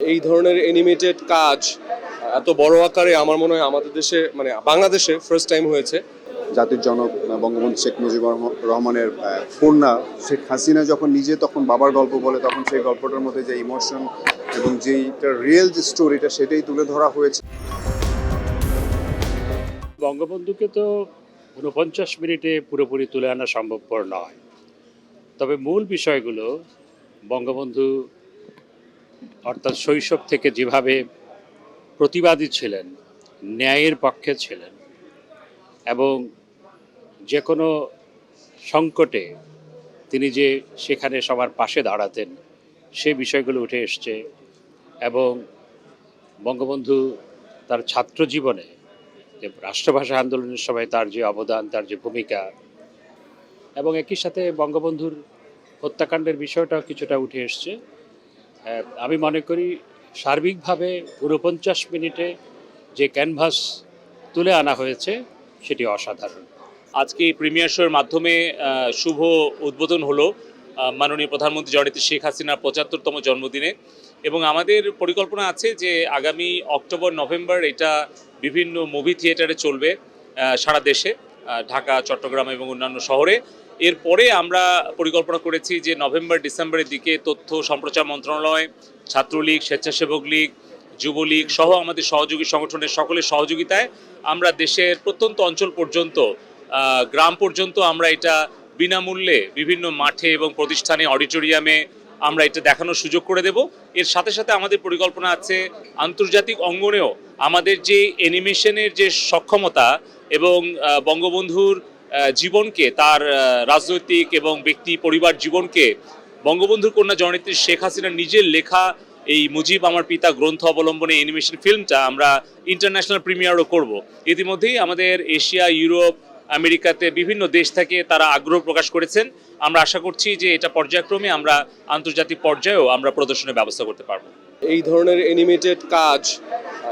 এই ধরনের অ্যানিমেটেড কাজ এত বড় আকারে আমার মনে হয় আমাদের দেশে মানে বাংলাদেশে ফার্স্ট টাইম হয়েছে। জাতির জনক বঙ্গবন্ধু শেখ মুজিবুর রহম- রহমানের কন্যা শেখ হাসিনা যখন নিজে তখন বাবার গল্প বলে তখন সেই গল্পটার মধ্যে যে ইমোশন এবং যেইটা রিয়েল যে স্টোরিটা সেটাই তুলে ধরা হয়েছে। বঙ্গবন্ধুকে তো ঊনপঞ্চাশ মিনিটে পুরোপুরি তুলে আনা সম্ভবপর নয়। তবে মূল বিষয়গুলো বঙ্গবন্ধু অর্থাৎ শৈশব থেকে যেভাবে প্রতিবাদী ছিলেন, ন্যায়ের পক্ষে ছিলেন এবং যে কোনো সংকটে তিনি যে সেখানে সবার পাশে দাঁড়াতেন, সে বিষয়গুলো উঠে এসছে এবং বঙ্গবন্ধু তার ছাত্র জীবনে যে রাষ্ট্রভাষা আন্দোলনের সময় তার যে অবদান, তার যে ভূমিকা এবং একই সাথে বঙ্গবন্ধুর হত্যাকাণ্ডের বিষয়টাও কিছুটা উঠে এসছে। আমি মনে করি সার্বিকভাবে ঊনপঞ্চাশ মিনিটে যে ক্যানভাস তুলে আনা হয়েছে, সেটি অসাধারণ। আজকে এই প্রিমিয়ার শোয়ের মাধ্যমে শুভ উদ্বোধন হলো মাননীয় প্রধানমন্ত্রী জননেত্রী শেখ হাসিনার পঁচাত্তরতম জন্মদিনে। এবং আমাদের পরিকল্পনা আছে যে, আগামী অক্টোবর, নভেম্বর এটা বিভিন্ন মুভি থিয়েটারে চলবে সারা দেশে। ঢাকা, চট্টগ্রাম এবং অন্যান্য শহরে। এরপরে আমরা পরিকল্পনা করেছি যে নভেম্বর, ডিসেম্বরের দিকে তথ্য সম্প্রচার মন্ত্রণালয়, ছাত্রলীগ, স্বেচ্ছাসেবক লীগ, যুবলীগ সহ আমাদের সহযোগী সংগঠনের সকলের সহযোগিতায় আমরা দেশের প্রত্যন্ত অঞ্চল পর্যন্ত গ্রাম পর্যন্ত আমরা এটা বিনামূল্যে বিভিন্ন মাঠে এবং প্রতিষ্ঠানে, অডিটোরিয়ামে আমরা এটা দেখানোর সুযোগ করে দেব। এর সাথে সাথে আমাদের পরিকল্পনা আছে আন্তর্জাতিক অঙ্গনেও আমাদের যে অ্যানিমেশনের যে সক্ষমতা এবং বঙ্গবন্ধুর জীবনকে, তার রাজনৈতিক এবং ব্যক্তি পরিবার জীবনকে, বঙ্গবন্ধুর কন্যা জননেত্রী শেখ হাসিনার নিজের লেখা, এই মুজিব আমার পিতা গ্রন্থ অবলম্বনে অ্যানিমেশন ফিল্মটা আমরা ইন্টারন্যাশনাল প্রিমিয়ারও করব। ইতিমধ্যেই আমাদের এশিয়া, ইউরোপ, আমেরিকাতে বিভিন্ন দেশ থেকে তারা আগ্রহ প্রকাশ করেছেন। আমরা আশা করছি যে এটা পর্যায়ক্রমে আমরা আন্তর্জাতিক পর্যায়েও আমরা প্রদর্শনের ব্যবস্থা করতে পারব। এই ধরনের অ্যানিমেটেড কাজ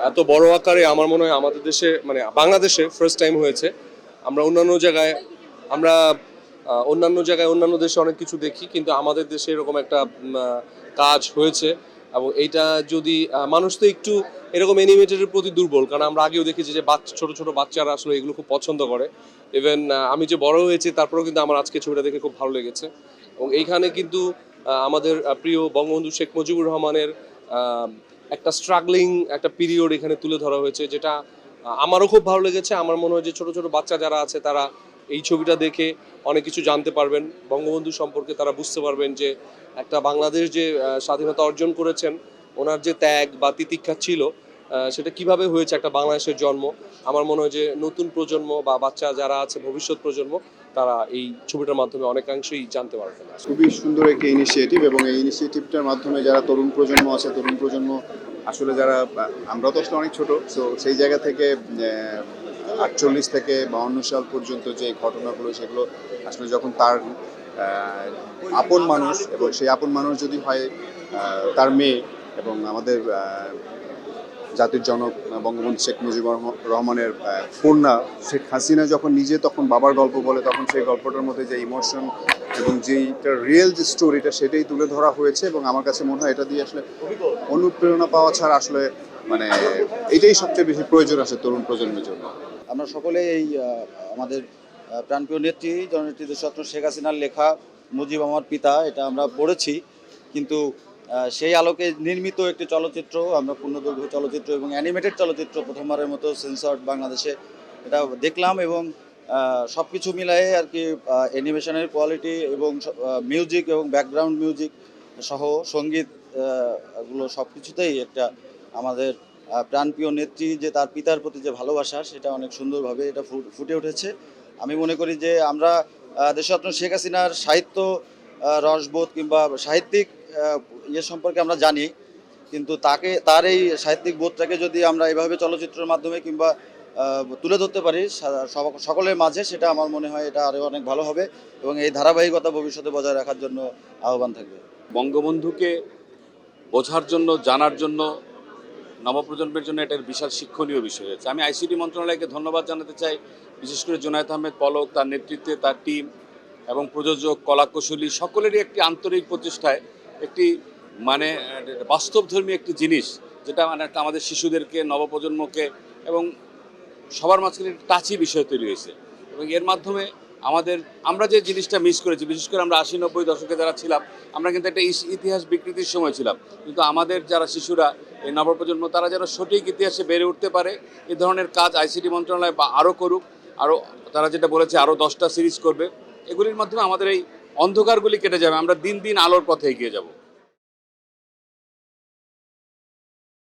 এত বড় আকারে আমার মনে হয় আমাদের দেশে মানে বাংলাদেশে ফার্স্ট টাইম হয়েছে। আমরা অন্যান্য জায়গায়, আমরা অন্যান্য জায়গায়, অন্যান্য দেশে অনেক কিছু দেখি, কিন্তু আমাদের দেশে এরকম একটা কাজ হয়েছে। এবং এইটা যদি মানুষ তো একটু এরকম অ্যানিমেটেডের প্রতি দুর্বল, কারণ আমরা আগেও দেখেছি যে বাচ্চা, ছোটো ছোটো বাচ্চারা আসলে এগুলো খুব পছন্দ করে। ইভেন আমি যে বড় হয়েছি, তারপরেও কিন্তু আমার আজকে ছবিটা দেখে খুব ভালো লেগেছে। এবং এইখানে কিন্তু আমাদের প্রিয় বঙ্গবন্ধু শেখ মুজিবুর রহমানের একটা স্ট্রাগলিং একটা পিরিয়ড এখানে তুলে ধরা হয়েছে, যেটা আমারও খুব ভালো লেগেছে। আমার মনে হয় যে ছোটো ছোটো বাচ্চা যারা আছে, তারা এই ছবিটা দেখে অনেক কিছু জানতে পারবেন। বঙ্গবন্ধু সম্পর্কে তারা বুঝতে পারবেন যে একটা বাংলাদেশ যে স্বাধীনতা অর্জন করেছেন, ওনার যে ত্যাগ বা তিতিক্ষা ছিল সেটা কীভাবে হয়েছে একটা বাংলাদেশের জন্ম? আমার মনে হয় যে নতুন প্রজন্ম বা বাচ্চা যারা আছে, ভবিষ্যৎ প্রজন্ম, তারা এই ছবিটার মাধ্যমে অনেকাংশেই জানতে পারবেন খুবই সুন্দর একটি ইনিশিয়েটিভ এবং এই ইনিশিয়েটিভটার মাধ্যমে যারা তরুণ প্রজন্ম আছে, তরুণ প্রজন্ম আসলে যারা, আমরা তো অনেক ছোট সো সেই জায়গা থেকে আটচল্লিশ থেকে বাউন্ন সাল পর্যন্ত যে ঘটনাগুলো, সেগুলো আসলে যখন তার আপন মানুষ এবং সেই আপন মানুষ যদি হয় তার মেয়ে এবং আমাদের জাতির জনক বঙ্গবন্ধু শেখ মুজিবুর রহম- রহমানের কন্যা শেখ হাসিনা যখন নিজে তখন বাবার গল্প বলে, তখন সেই গল্পটার মধ্যে যে ইমোশন এবং যেইটা রিয়েল যে স্টোরিটা সেটাই তুলে ধরা হয়েছে এবং আমার কাছে মনে হয় এটা দিয়ে আসলে অনুপ্রেরণা পাওয়া ছাড়া আসলে মানে এটাই সবচেয়ে বেশি প্রয়োজন আছে তরুণ প্রজন্মের জন্য। আমরা সকলে এই আমাদের প্রাণপ্রিয় নেত্রী, জননেত্রী দেশরত্ন শেখ হাসিনার লেখা মুজিব আমার পিতা, এটা আমরা পড়েছি। কিন্তু সেই আলোকে নির্মিত একটি চলচ্চিত্র, আমরা পূর্ণদৈর্ঘ্য চলচ্চিত্র এবং অ্যানিমেটেড চলচ্চিত্র প্রথমবারের মতো সেন্সর্ড বাংলাদেশে এটা দেখলাম এবং সব কিছু মিলায়ে আর কি অ্যানিমেশনের কোয়ালিটি এবং মিউজিক এবং ব্যাকগ্রাউন্ড মিউজিক সহ সংগীত এগুলো সব কিছুতেই একটা আমাদের প্রাণপ্রিয় নেত্রী যে তার পিতার প্রতি যে ভালোবাসা, সেটা অনেক সুন্দরভাবে এটা ফুটে উঠেছে। আমি মনে করি যে আমরা দেশরত্ন শেখ হাসিনার সাহিত্য রসবোধ কিংবা সাহিত্যিক ইয়ে সম্পর্কে আমরা জানি, কিন্তু তাকে, তার এই সাহিত্যিক বোধটাকে যদি আমরা এভাবে চলচ্চিত্রের মাধ্যমে কিংবা তুলে ধরতে পারি সকলের মাঝে, সেটা আমার মনে হয় এটা আরও অনেক ভালো হবে এবং এই ধারাবাহিকতা ভবিষ্যতে বজায় রাখার জন্য আহ্বান থাকবে। বঙ্গবন্ধুকে বোঝার জন্য, জানার জন্য, নবপ্রজন্মের জন্য এটা বিশাল শিক্ষণীয় বিষয় হয়েছে। আমি আইসিটি মন্ত্রণালয়কে ধন্যবাদ জানাতে চাই, বিশেষ করে জুনায়দ আহমেদ পলক, তার নেতৃত্বে, তার টিম এবং প্রযোজক কলাকুশলী, সকলেরই একটি আন্তরিক প্রচেষ্টায় একটি মানে বাস্তবধর্মী একটি জিনিস যেটা মানে আমাদের শিশুদেরকে, নবপ্রজন্মকে এবং সবার মাঝখানে টাচি বিষয় তৈরি হয়েছে। এবং এর মাধ্যমে আমাদের, আমরা যে জিনিসটা মিস করেছি, বিশেষ করে আমরা আশি নব্বই দশকে যারা ছিলাম, আমরা কিন্তু একটা ইতিহাস বিকৃতির সময় ছিলাম। কিন্তু আমাদের যারা শিশুরা, এই নবপ্রজন্ম, তারা যেন সঠিক ইতিহাসে বেড়ে উঠতে পারে, এ ধরনের কাজ আইসিটি মন্ত্রণালয় বা আরও করুক, আরও, তারা যেটা বলেছে, আরও দশটা সিরিজ করবে, এগুলির মাধ্যমে আমাদের এই অন্ধকারগুলি কেটে যাবে, আমরা দিন দিন আলোর পথে এগিয়ে যাব।